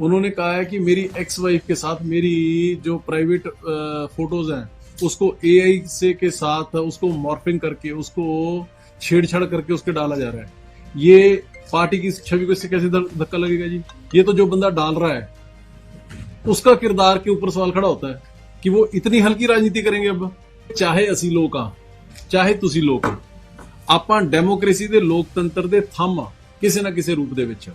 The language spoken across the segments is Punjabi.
उन्होंने कहा है कि मेरी एक्स वाइफ के साथ मेरी जो प्राइवेट फोटोज हैं उसको एआई से के साथ उसको मॉर्फिंग करके उसको छेड़छाड़ करके उसके डाला जा रहा है ये पार्टी की छवि को इससे कैसे धक- धक्का लगेगा जी ये तो जो बंदा डाल रहा है उसका किरदार के ऊपर सवाल खड़ा होता है कि वो इतनी हल्की राजनीति करेंगे अब ਚਾਹੇ ਅਸੀਂ ਲੋਕ ਆ ਚਾਹੇ ਤੁਸੀਂ ਲੋਕ ਆ ਆਪਾਂ ਡੈਮੋਕ੍ਰੇਸੀ ਦੇ ਲੋਕਤੰਤਰ ਦੇ ਥੰਮ ਆ ਕਿਸੇ ਨਾ ਕਿਸੇ ਰੂਪ ਦੇ ਵਿੱਚ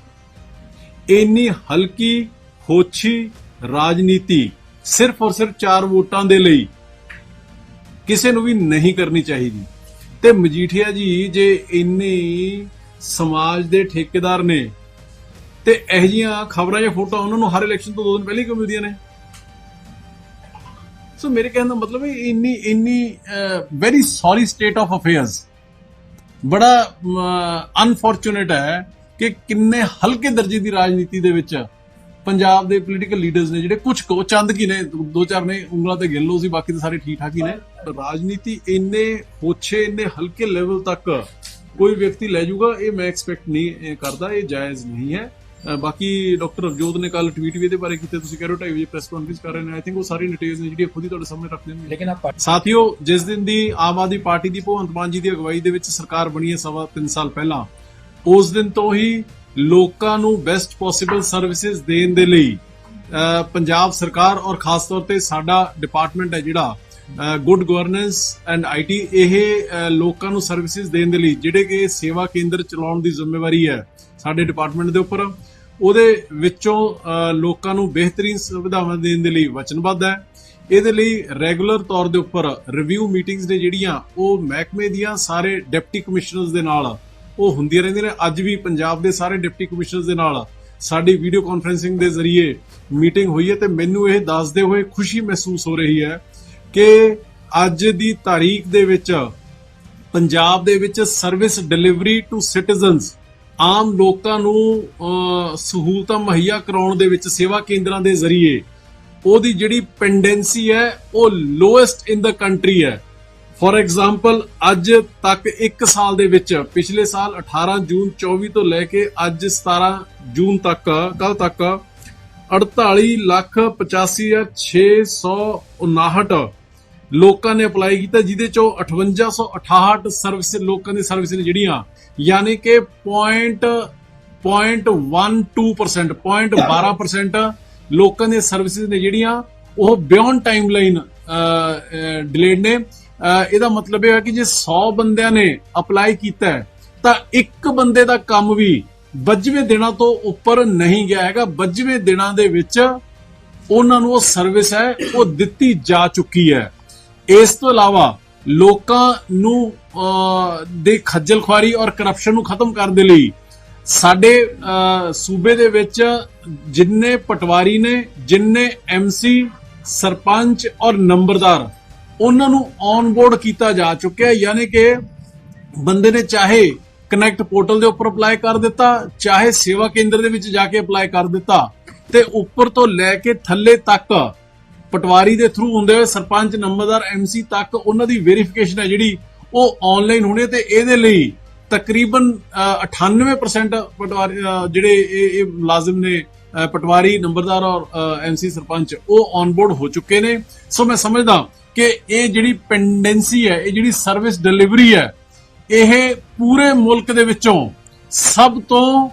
ਇੰਨੀ ਹਲਕੀ, ਹੋਛੀ ਰਾਜਨੀਤੀ ਸਿਰਫ ਔਰ ਸਿਰਫ ਚਾਰ ਵੋਟਾਂ ਦੇ ਲਈ ਕਿਸੇ ਨੂੰ ਵੀ ਨਹੀਂ ਕਰਨੀ ਚਾਹੀਦੀ। ਤੇ ਮਜੀਠੀਆ ਜੀ ਜੇ ਇੰਨੇ ਸਮਾਜ ਦੇ ਠੇਕੇਦਾਰ ਨੇ ਤੇ ਇਹ ਜੀਆਂ ਖਬਰਾਂ ਜਾਂ ਫੋਟੋ ਉਹਨਾਂ ਨੂੰ ਹਰ ਇਲੈਕਸ਼ਨ ਤੋਂ ਦੋ ਦਿਨ ਪਹਿਲਾਂ ਹੀ ਕਿਉਂ ਮਿਲਦੀਆਂ ਨੇ? ਸੋ ਮੇਰੇ ਕਹਿਣ ਦਾ ਮਤਲਬ ਹੈ ਇੰਨੀ ਇੰਨੀ very sorry state of affairs ਬੜਾ ਅਨਫੋਰਚੂਨੇਟ ਹੈ ਕਿ ਕਿੰਨੇ ਹਲਕੇ ਦਰਜੇ ਦੀ ਰਾਜਨੀਤੀ ਦੇ ਵਿੱਚ ਪੰਜਾਬ ਦੇ ਪੋਲੀਟੀਕਲ ਲੀਡਰਸ ਨੇ ਜਿਹੜੇ ਕੁਝ ਕੋ ਚੰਦ ਕੀ ਨੇ ਦੋ ਚਾਰ ਨੇ ਉਂਗਲਾਂ ਤੇ ਗਿਣ ਸੀ ਬਾਕੀ ਤਾਂ ਸਾਰੇ ਠੀਕ ਠਾਕ ਹੀ ਨੇ। ਰਾਜਨੀਤੀ ਇੰਨੇ ਹੋਛੇ ਇੰਨੇ ਹਲਕੇ ਲੈਵਲ ਤੱਕ ਕੋਈ ਵਿਅਕਤੀ ਲੈ ਜਾਊਗਾ ਇਹ ਮੈਂ ਐਕਸਪੈਕਟ ਨਹੀਂ ਕਰਦਾ ਇਹ ਜਾਇਜ਼ ਨਹੀਂ ਹੈ। ਬਾਕੀ ਡਾਕਟਰ ਅਵਜੋਤ ਨੇ ਕੱਲ ਟਵੀਟ ਵੀ ਇਹਦੇ ਬਾਰੇ ਕੀਤੇ ਤੁਸੀਂ ਕਹਿ ਰਹੇ ਹੋ 2:30 ਵਜੇ ਪ੍ਰੈਸ ਕਾਨਫਰੰਸ ਕਰ ਰਹੇ ਨੇ। ਆਈ ਥਿੰਕ ਉਹ ਸਾਰੀ ਡਿਟੇਲਸ ਨੇ ਜਿਹੜੀ ਖੁਦ ਹੀ ਤੁਹਾਡੇ ਸਾਹਮਣੇ ਰੱਖ ਲੈਣਗੇ ਲੇਕਿਨ ਆ ਸਾਥੀਓ ਜਿਸ ਦਿਨ ਦੀ ਆਮ ਆਦਮੀ ਪਾਰਟੀ ਦੀ ਭਗਵੰਤ ਮਾਨ ਜੀ ਦੀ ਅਗਵਾਈ ਦੇ ਵਿੱਚ ਸਰਕਾਰ ਬਣੀ ਹੈ ਸਵਾ 3 ਸਾਲ ਪਹਿਲਾਂ ਉਸ ਦਿਨ ਤੋਂ ਹੀ ਲੋਕਾਂ ਨੂੰ ਬੈਸਟ ਪੋਸੀਬਲ ਸਰਵਿਸਿਜ਼ ਦੇਣ ਦੇ ਲਈ ਪੰਜਾਬ ਸਰਕਾਰ ਔਰ ਖਾਸ ਤੌਰ ਤੇ ਸਾਡਾ ਡਿਪਾਰਟਮੈਂਟ ਹੈ ਜਿਹੜਾ ਗੁੱਡ ਗਵਰਨੈਂਸ ਐਂਡ ਆਈਟੀ ਇਹ ਲੋਕਾਂ ਨੂੰ ਸਰਵਿਸਿਜ਼ ਦੇਣ ਦੇ ਲਈ, ਜਿਹੜੇ ਕਿ ਸੇਵਾ ਕੇਂਦਰ ਚਲਾਉਣ ਦੀ ਜ਼ਿੰਮੇਵਾਰੀ ਹੈ ਸਾਡੇ ਡਿਪਾਰਟਮੈਂਟ ਦੇ ਉੱਪਰ। ਉਹਦੇ ਵਿੱਚੋਂ ਲੋਕਾਂ ਨੂੰ ਬਿਹਤਰੀਨ ਸੁਵਿਧਾਵਾਂ ਦੇਣ ਦੇ ਲਈ ਵਚਨਬੱਧ ਹੈ। ਇਹਦੇ ਲਈ ਰੈਗੂਲਰ ਤੌਰ ਦੇ ਉੱਪਰ ਰਿਵਿਊ ਮੀਟਿੰਗਸ ਨੇ ਜਿਹੜੀਆਂ, ਉਹ ਮਹਿਕਮੇ ਦੀਆਂ ਸਾਰੇ ਡਿਪਟੀ ਕਮਿਸ਼ਨਰਸ ਦੇ ਨਾਲ ਉਹ ਹੁੰਦੀਆਂ ਰਹਿੰਦੀਆਂ ਨੇ। ਅੱਜ ਵੀ ਪੰਜਾਬ ਦੇ ਸਾਰੇ ਡਿਪਟੀ ਕਮਿਸ਼ਨਰਸ ਦੇ ਨਾਲ ਸਾਡੀ ਵੀਡੀਓ ਕਾਨਫਰੈਂਸਿੰਗ ਦੇ ਜ਼ਰੀਏ ਮੀਟਿੰਗ ਹੋਈ ਹੈ ਤੇ ਮੈਨੂੰ ਇਹ ਦੱਸਦੇ ਹੋਏ ਖੁਸ਼ੀ ਮਹਿਸੂਸ ਹੋ ਰਹੀ ਹੈ ਕਿ ਅੱਜ ਦੀ ਤਾਰੀਖ ਦੇ ਵਿੱਚ, ਪੰਜਾਬ ਦੇ ਵਿੱਚ ਸਰਵਿਸ ਡਿਲੀਵਰੀ ਟੂ ਸਿਟੀਜ਼ਨਸ ਆਮ ਲੋਕਾਂ ਨੂੰ ਸਹੂਲਤਾਂ ਮੁਹੱਈਆ ਕਰਾਉਣ ਦੇ ਵਿੱਚ, ਸੇਵਾ ਕੇਂਦਰਾਂ ਦੇ ਜ਼ਰੀਏ, ਉਹਦੀ ਜਿਹੜੀ ਪੈਂਡੈਂਸੀ ਹੈ, ਉਹ ਲੋਐਸਟ ਇਨ ਦਾ ਕੰਟਰੀ ਹੈ। ਫੋਰ ਐਗਜ਼ਾਮਪਲ ਅੱਜ ਤੱਕ 1 ਸਾਲ ਦੇ ਵਿੱਚ ਪਿਛਲੇ ਸਾਲ 18 ਜੂਨ 24 ਤੋਂ ਲੈ ਕੇ ਅੱਜ 17 ਜੂਨ ਤੱਕ ਕੱਲ ਤੱਕ 48 ਲੱਖ 85 659 ਲੋਕਾਂ ਨੇ ਅਪਲਾਈ ਕੀਤਾ, ਜਿਹਦੇ ਚੋਂ 5868 ਸਰਵਿਸ ਲੋਕਾਂ ਦੀ ਸਰਵਿਸ ਨੇ ਜਿਹੜੀਆਂ, ਯਾਨੀ ਕਿ 0.12% 0.12% ਲੋਕਾਂ ਦੀਆਂ ਸਰਵਿਸਿਜ਼ ਨੇ ਜਿਹੜੀਆਂ, ਉਹ ਬਿਯੋਂਡ ਟਾਈਮਲਾਈਨ ਡਿਲੇਡ ਨੇ। ਇਹਦਾ ਮਤਲਬ ਇਹ ਹੈ ਕਿ ਜੇ 100 ਬੰਦਿਆਂ ਨੇ ਅਪਲਾਈ ਕੀਤਾ ਹੈ, ਤਾਂ ਇੱਕ ਬੰਦੇ ਦਾ ਕੰਮ ਵੀ 25 ਦਿਨਾਂ ਤੋਂ ਉੱਪਰ ਨਹੀਂ ਗਿਆ ਹੈਗਾ। 25 ਦਿਨਾਂ ਦੇ ਵਿੱਚ ਉਹਨਾਂ ਨੂੰ ਉਹ ਸਰਵਿਸ ਹੈ ਉਹ ਦਿੱਤੀ ਜਾ ਚੁੱਕੀ ਹੈ। ਇਸ ਤੋਂ ਇਲਾਵਾ ਲੋਕਾਂ ਨੂੰ ਅਹ, ਦੇ ਖੱਜਲ ਖੁਆਰੀ ਔਰ ਕਰਪਸ਼ਨ ਨੂੰ ਖਤਮ ਕਰਨ ਦੇ ਲਈ ਸਾਡੇ ਸੂਬੇ ਦੇ ਵਿੱਚ ਜਿੰਨੇ ਪਟਵਾਰੀ ਨੇ ਜਿੰਨੇ ਐਮਸੀ ਸਰਪੰਚ ਔਰ ਨੰਬਰਦਾਰ ਉਹਨਾਂ ਨੂੰ ਔਨ ਬੋਰਡ ਕੀਤਾ ਜਾ ਚੁੱਕਿਆ ਹੈ। ਯਾਨੀ ਕਿ ਬੰਦੇ ਨੇ ਚਾਹੇ ਕਨੈਕਟ ਪੋਰਟਲ ਦੇ ਉੱਪਰ ਅਪਲਾਈ ਕਰ ਦਿੱਤਾ ਚਾਹੇ ਸੇਵਾ ਕੇਂਦਰ ਦੇ ਵਿੱਚ ਜਾ ਕੇ ਅਪਲਾਈ ਕਰ ਦਿੱਤਾ ਤੇ ਉੱਪਰ ਤੋਂ ਲੈ ਕੇ ਥੱਲੇ ਤੱਕ ਪਟਵਾਰੀ ਦੇ ਥਰੂ ਹੁੰਦੇ ਹੋਏ ਸਰਪੰਚ ਨੰਬਰਦਾਰ ਐਮਸੀ ਤੱਕ ਉਹਨਾਂ ਦੀ ਵੈਰੀਫਿਕੇਸ਼ਨ ਹੈ ਜਿਹੜੀ ਉਹ ਆਨਲਾਈਨ ਹੋਣੀ ਹੈ ਤੇ ਇਹਦੇ ਲਈ ਤਕਰੀਬਨ ਅਹ, 98% ਪਟਵਾਰੀ ਜਿਹੜੇ ਇਹ ਇਹ ਮੁਲਾਜ਼ਮ ਨੇ ਪਟਵਾਰੀ ਨੰਬਰਦਾਰ ਔਰ ਐਮਸੀ ਸਰਪੰਚ ਉਹ ਔਨ ਬੋਰਡ ਹੋ ਚੁੱਕੇ ਨੇ। ਸੋ ਮੈਂ ਸਮਝਦਾ ਕਿ ਇਹ ਜਿਹੜੀ ਪੈਂਡੈਂਸੀ ਹੈ, ਇਹ ਜਿਹੜੀ ਸਰਵਿਸ ਡਿਲੀਵਰੀ ਹੈ, ਇਹ ਪੂਰੇ ਮੁਲਕ ਦੇ ਵਿੱਚੋਂ ਸਭ ਤੋਂ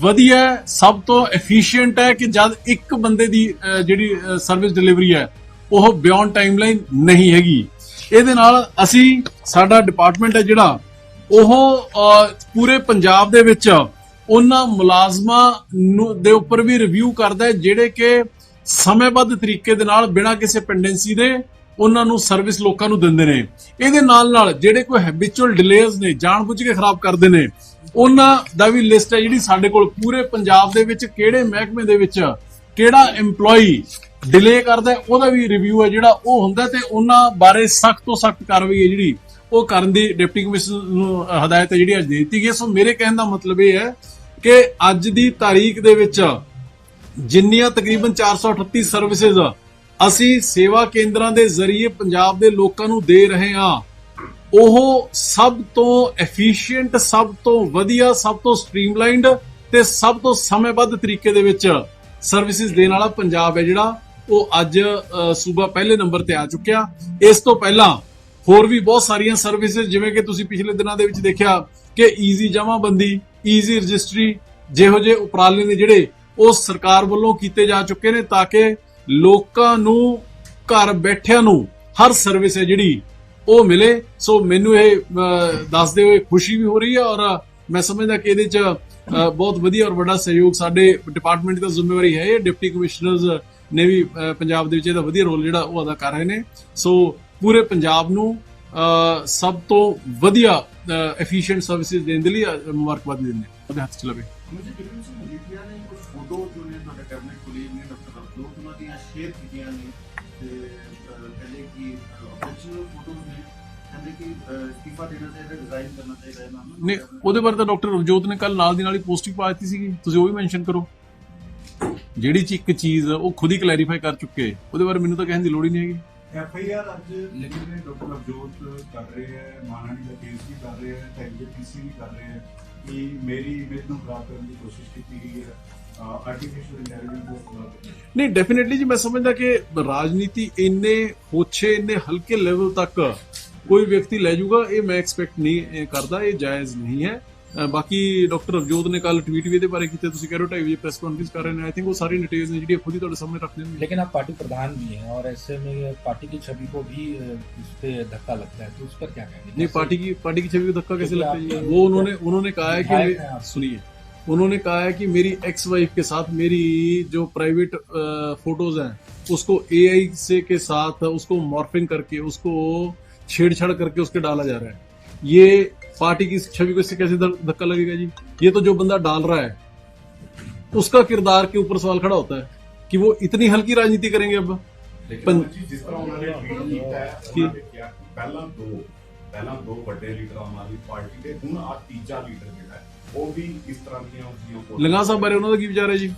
ਵਧੀਆ, ਸਭ ਤੋਂ ਐਫੀਸ਼ੀਐਂਟ ਹੈ ਕਿ ਜਦ ਇੱਕ ਬੰਦੇ ਦੀ ਜਿਹੜੀ ਸਰਵਿਸ ਡਿਲੀਵਰੀ ਹੈ, ਉਹ ਬਿਯੋਂਡ ਟਾਈਮਲਾਈਨ ਨਹੀਂ ਹੈਗੀ। ਇਹਦੇ ਨਾਲ ਅਸੀਂ, ਸਾਡਾ ਡਿਪਾਰਟਮੈਂਟ ਹੈ ਜਿਹੜਾ, ਉਹ ਪੂਰੇ ਪੰਜਾਬ ਦੇ ਵਿੱਚ ਉਹਨਾਂ ਮੁਲਾਜ਼ਮਾਂ ਨੂੰ, ਦੇ ਉੱਪਰ ਵੀ ਰਿਵਿਊ ਕਰਦਾ ਹੈ, ਜਿਹੜੇ ਕਿ ਸਮੇਂਬੱਧ ਤਰੀਕੇ ਦੇ ਨਾਲ ਬਿਨਾਂ ਕਿਸੇ ਪੈਂਡੈਂਸੀ ਦੇ ਉਹਨਾਂ ਨੂੰ ਸਰਵਿਸ ਲੋਕਾਂ ਨੂੰ ਦਿੰਦੇ ਨੇ ਇਹਦੇ ਨਾਲ ਨਾਲ ਜਿਹੜੇ ਕੋਈ ਹੈਬਿਚੁਅਲ ਡਿਲੇਸ ਨੇ, ਜਾਣਬੁੱਝ ਕੇ ਖਰਾਬ ਕਰਦੇ ਨੇ, ਉਹਨਾਂ ਦਾ ਵੀ ਲਿਸਟ ਹੈ ਜਿਹੜੀ ਸਾਡੇ ਕੋਲ ਪੂਰੇ ਪੰਜਾਬ ਦੇ ਵਿੱਚ ਕਿਹੜੇ ਮਹਿਕਮੇ ਦੇ ਵਿੱਚ ਕਿਹੜਾ EMPLOYEE ਡਿਲੇ ਕਰਦਾ ਉਹਦਾ ਵੀ ਰਿਵਿਊ ਹੈ ਜਿਹੜਾ ਉਹ ਹੁੰਦਾ ਤੇ ਉਹਨਾਂ ਬਾਰੇ ਸਖਤ ਤੋਂ ਸਖਤ ਕਾਰਵਾਈ ਹੈ ਜਿਹੜੀ ਉਹ ਕਰਨ ਦੀ ਡਿਪਟੀ ਕਮਿਸ਼ਨਰ ਨੂੰ ਹਦਾਇਤ ਹੈ ਜਿਹੜੀ ਅੱਜ ਦੇ ਦਿੱਤੀ ਗਈ ਹੈ। ਸੋ ਮੇਰੇ ਕਹਿਣ ਦਾ ਮਤਲਬ ਇਹ ਹੈ ਕਿ ਅੱਜ ਦੀ ਤਾਰੀਖ ਦੇ ਵਿੱਚ ਜਿੰਨੀਆਂ ਤਕਰੀਬਨ 438 ਸਰਵਿਸਿਜ਼ ਅਸੀਂ ਸੇਵਾ ਕੇਂਦਰਾਂ ਦੇ ਜ਼ਰੀਏ ਪੰਜਾਬ ਦੇ ਲੋਕਾਂ ਨੂੰ ਦੇ ਰਹੇ ਹਾਂ। ਉਹ ਸਭ ਤੋਂ ਐਫੀਸ਼ੀਐਂਟ ਸਭ ਤੋਂ ਵਧੀਆ, ਸਭ ਤੋਂ ਸਟ੍ਰੀਮਲਾਈਨਡ ਤੇ ਸਭ ਤੋਂ ਸਮੇਂਬੱਧ ਤਰੀਕੇ ਦੇ ਵਿੱਚ ਸਰਵਿਸਿਜ਼ ਦੇਣ ਵਾਲਾ ਪੰਜਾਬ ਹੈ ਜਿਹੜਾ। ਉਹ ਅੱਜ ਸੂਬਾ ਪਹਿਲੇ ਨੰਬਰ ਤੇ ਆ ਚੁੱਕਿਆ। ਇਸ ਤੋਂ ਪਹਿਲਾਂ ਹੋਰ ਵੀ ਬਹੁਤ ਸਾਰੀਆਂ ਸਰਵਿਸਿਜ਼ ਜਿਵੇਂ ਕਿ ਤੁਸੀਂ ਪਿਛਲੇ ਦਿਨਾਂ ਦੇ ਵਿੱਚ ਦੇਖਿਆ ਕਿ ਈਜ਼ੀ ਜਮਾਬੰਦੀ ਈਜ਼ੀ ਰਜਿਸਟਰੀ ਜਿਹੋ ਜਿਹੇ ਉਪਰਾਲੇ ਨੇ ਜਿਹੜੇ ਉਹ ਸਰਕਾਰ ਵੱਲੋਂ ਕੀਤੇ ਜਾ ਚੁੱਕੇ ਨੇ ਤਾਂ ਕਿ ਲੋਕਾਂ ਨੂੰ, ਘਰ ਬੈਠਿਆਂ ਨੂੰ ਹਰ ਸਰਵਿਸ ਹੈ ਜਿਹੜੀ ਉਹ ਮਿਲੇ। ਸੋ ਮੈਨੂੰ ਇਹ ਦੱਸਦੇ ਹੋਏ ਖੁਸ਼ੀ ਵੀ ਹੋ ਰਹੀ ਹੈ ਔਰ ਮੈਂ ਸਮਝਦਾ ਕਿ ਇਹਦੇ ਚ ਬਹੁਤ ਵਧੀਆ ਔਰ ਵੱਡਾ ਸਹਿਯੋਗ ਸਾਡੇ ਡਿਪਾਰਟਮੈਂਟ ਦੀ ਜ਼ਿੰਮੇਵਾਰੀ ਹੈ ਇਹ ਡਿਪਟੀ ਕਮਿਸ਼ਨਰਸ ਨੇ ਵੀ ਪੰਜਾਬ ਦੇ ਵਿੱਚ ਇਹਦਾ ਵਧੀਆ ਰੋਲ ਜਿਹੜਾ ਉਹ ਅਦਾ ਕਰ ਰਹੇ ਨੇ। ਸੋ ਪੂਰੇ ਪੰਜਾਬ ਨੂੰ ਸਭ ਤੋਂ ਵਧੀਆ ਐਫੀਸ਼ੀਐਂਟ ਸਰਵਿਸਿਜ਼ ਦੇਣ ਦੇ ਲਈ ਮੁਬਾਰਕਬਾਦ ਵੀ ਦਿੰਦੇ ਉਹਦੇ ਹੱਥ ਚ ਲਵੇ ਨੇ ਉਹਦੇ ਬਾਰੇ ਤਾਂ ਡਾਕਟਰ ਰਵਜੋਤ ਨੇ ਕੱਲ ਨਾਲ ਦੀ ਨਾਲ ਹੀ ਪੋਸਟਿੰਗ ਪਾ ਦਿੱਤੀ ਸੀਗੀ। ਤੁਸੀਂ ਉਹ ਵੀ ਮੈਂਸ਼ਨ ਕਰੋ। ਜਿਹੜੀ ਚੀਜ਼ ਇੱਕ ਚੀਜ਼ ਉਹ ਖੁਦ ਹੀ ਕਲੈਰੀਫਾਈ ਕਰ ਚੁੱਕੇ। ਉਹਦੇ ਬਾਰੇ ਮੈਨੂੰ ਤਾਂ ਕਹਿਣ ਦੀ ਲੋੜ ਹੀ ਨਹੀਂ ਹੈਗੀ। ਐਫ ਆਈ ਆਰ ਅੱਜ ਲਿਖ ਡਾਕਟਰ ਅਬਜੋਤ ਕਰ ਰਹੇ ਹੈ ਮਾਨਹਾਨੀ ਦਾ ਕੇਸ ਵੀ ਕਰ ਰਹੇ ਹੈ ਤੇ ਪੀਸੀ ਵੀ ਕਰ ਰਹੇ ਹੈ ਕਿ ਮੇਰੀ ਇਮੇਜ ਨੂੰ ਖਰਾਬ ਕਰਨ ਦੀ ਕੋਸ਼ਿਸ਼ ਕੀਤੀ ਗਈ ਹੈ ਆਰਟੀਫੀਸ਼ੀਅਲ ਇੰਟੈਲੀਜੈਂਸ ਨੂੰ ਖਰਾਬ ਨਹੀਂ ਡੈਫੀਨਿਟਲੀ ਜੀ ਮੈਂ ਸਮਝਦਾ ਕਿ ਰਾਜਨੀਤੀ ਇੰਨੇ ਹੋਛੇ, ਇੰਨੇ ਹਲਕੇ ਲੈਵਲ ਤੱਕ ਕੋਈ ਵਿਅਕਤੀ ਲੈ ਜਾਊਗਾ, ਇਹ ਮੈਂ ਐਕਸਪੈਕਟ ਨਹੀਂ ਕਰਦਾ, ਇਹ ਜਾਇਜ਼ ਨਹੀਂ ਹੈ। ਬਾਕੀ ਡਾਕਟਰ ਅਵਜੋਤ ਨੇ ਕੱਲ ਟਵੀਟ ਵੀ ਇਹਦੇ ਬਾਰੇ ਕੀਤੇ ਤੁਸੀਂ ਕਹਿ ਰਹੇ ਹੋ ਢਾਈ ਵਜੇ ਪ੍ਰੈਸ ਕਾਨਫਰੰਸ ਕਰ ਰਹੇ ਨੇ ਆਈ ਥਿੰਕ ਉਹ ਸਾਰੀ ਡਿਟੇਲਸ ਨੇ ਜਿਹੜੀਆਂ ਖੁਦ ਹੀ ਤੁਹਾਡੇ ਸਾਹਮਣੇ ਰੱਖ ਦੇਣਗੇ लेकिन आप पार्टी प्रधान भी हैं और ऐसे में पार्टी की छवि को भी अ, इस पे धक्का लगता है तो उस पर क्या कहेंगे नहीं पार्टी की पार्टी की छवि को धक्का कैसे क्योंकि लगता है जी? आप- वो उन्होंने उन्होंने कहा है कि विधायक मे- हैं आप। सुनिए उन्होंने कहा है कि मेरी एक्स वाइफ के साथ मेरी जो प्राइवेट फोटोज हैं उसको एआई से के साथ उसको मॉर्फिंग करके उसको छेड़छाड़ करके उसके डाला जा रहा है ये पार्टी की छवि को इससे कैसे धक- धक्का लगेगा जी ये तो जो बंदा डाल रहा है उसका किरदार के ऊपर सवाल खड़ा होता है कि वो इतनी हल्की राजनीति करेंगे अब ਲੇਕਿਨ ਪੰ- ਜੀ ਜਿਸ ਤਰ੍ਹਾਂ ਉਹਨਾਂ ਨੇ ਟਵੀਟ ਕੀਤਾ ਹੈ ਕੀ? ਉਹਨਾਂ ਨੇ ਕਿਹਾ ਕਿ ਪਹਿਲਾਂ ਦੋ ਪਹਿਲਾਂ ਦੋ ਵੱਡੇ ਲੀਡਰ ਆਮ ਆਦਮੀ ਪਾਰਟੀ ਦੇ ਹੁਣ ਆ ਤੀਜਾ ਲੀਡਰ ਜਿਹੜਾ ਹੈ ਉਹ ਵੀ ਇਸ ਤਰ੍ਹਾਂ ਦੀਆਂ ਉਸਦੀਆਂ photos- ਲੰਗਾ ਸਾਹਿਬ ਬਾਰੇ ਉਹਨਾਂ ਦਾ ਕੀ ਵਿਚਾਰ ਹੈ ਜੀ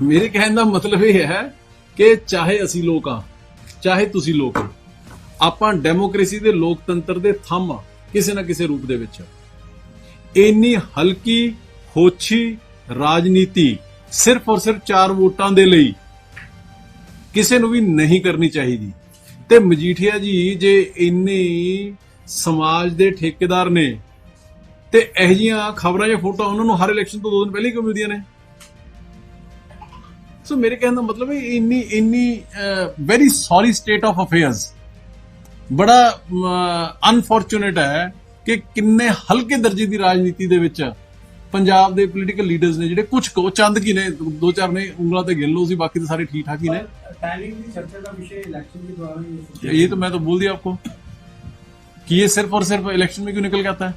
ਮੇਰੇ ਕਹਿਣ ਦਾ ਮਤਲਬ ਇਹ ਹੈ ਕਿ ਚਾਹੇ ਅਸੀਂ ਲੋਕ ਆ ਚਾਹੇ ਤੁਸੀਂ ਲੋਕ ਹੋ ਆਪਾਂ ਡੈਮੋਕ੍ਰੇਸੀ ਦੇ ਲੋਕਤੰਤਰ ਦੇ ਥੰਮ ਕਿਸੇ ਨਾ ਕਿਸੇ ਰੂਪ ਦੇ ਵਿੱਚ ਇੰਨੀ ਹਲਕੀ ਹੋਛੀ ਰਾਜਨੀਤੀ ਸਿਰਫ ਔਰ ਸਿਰਫ ਚਾਰ ਵੋਟਾਂ ਦੇ ਲਈ ਕਿਸੇ ਨੂੰ ਵੀ ਨਹੀਂ ਕਰਨੀ ਚਾਹੀਦੀ। ਤੇ ਮਜੀਠੀਆ ਜੀ, ਜੇ ਇੰਨੇ ਸਮਾਜ ਦੇ ਠੇਕੇਦਾਰ ਨੇ ਤੇ ਇਹ ਜੀਆਂ ਖਬਰਾਂ ਜਾਂ ਫੋਟੋ ਉਹਨਾਂ ਨੂੰ ਹਰ ਇਲੈਕਸ਼ਨ ਤੋਂ ਦੋ ਦਿਨ ਪਹਿਲਾਂ ਕਿਉਂ ਮਿਲਦੀਆਂ ਨੇ? ਸੋ ਮੇਰੇ ਕਹਿਣ ਦਾ ਮਤਲਬ ਹੈ, ਇੰਨੀ ਇੰਨੀ very sorry state of affairs ਬੜਾ ਅਨਫੋਰਚੂਨੇਟ ਹੈ ਕਿ ਕਿੰਨੇ ਹਲਕੇ ਦਰਜੇ ਦੀ ਰਾਜਨੀਤੀ ਦੇ ਵਿੱਚ ਪੰਜਾਬ ਦੇ ਪੋਲੀਟੀਕਲ ਲੀਡਰਸ ਨੇ ਜਿਹੜੇ ਕੁਝ ਕੋ ਚੰਦ ਕੀ ਨੇ ਦੋ ਚਾਰ ਨੇ ਉਂਗਲਾਂ ਤੇ ਗਿਣ ਲਓ ਸੀ ਬਾਕੀ ਤਾਂ ਸਾਰੇ ਠੀਕ ਠਾਕ ਹੀ ਨੇ टाइमिंग की चर्चा का विषय इलेक्शन के दौरान ये ये तो मैं तो बोल दिया आपको कि ये सिर्फ और सिर्फ इलेक्शन में क्यों निकल के आता है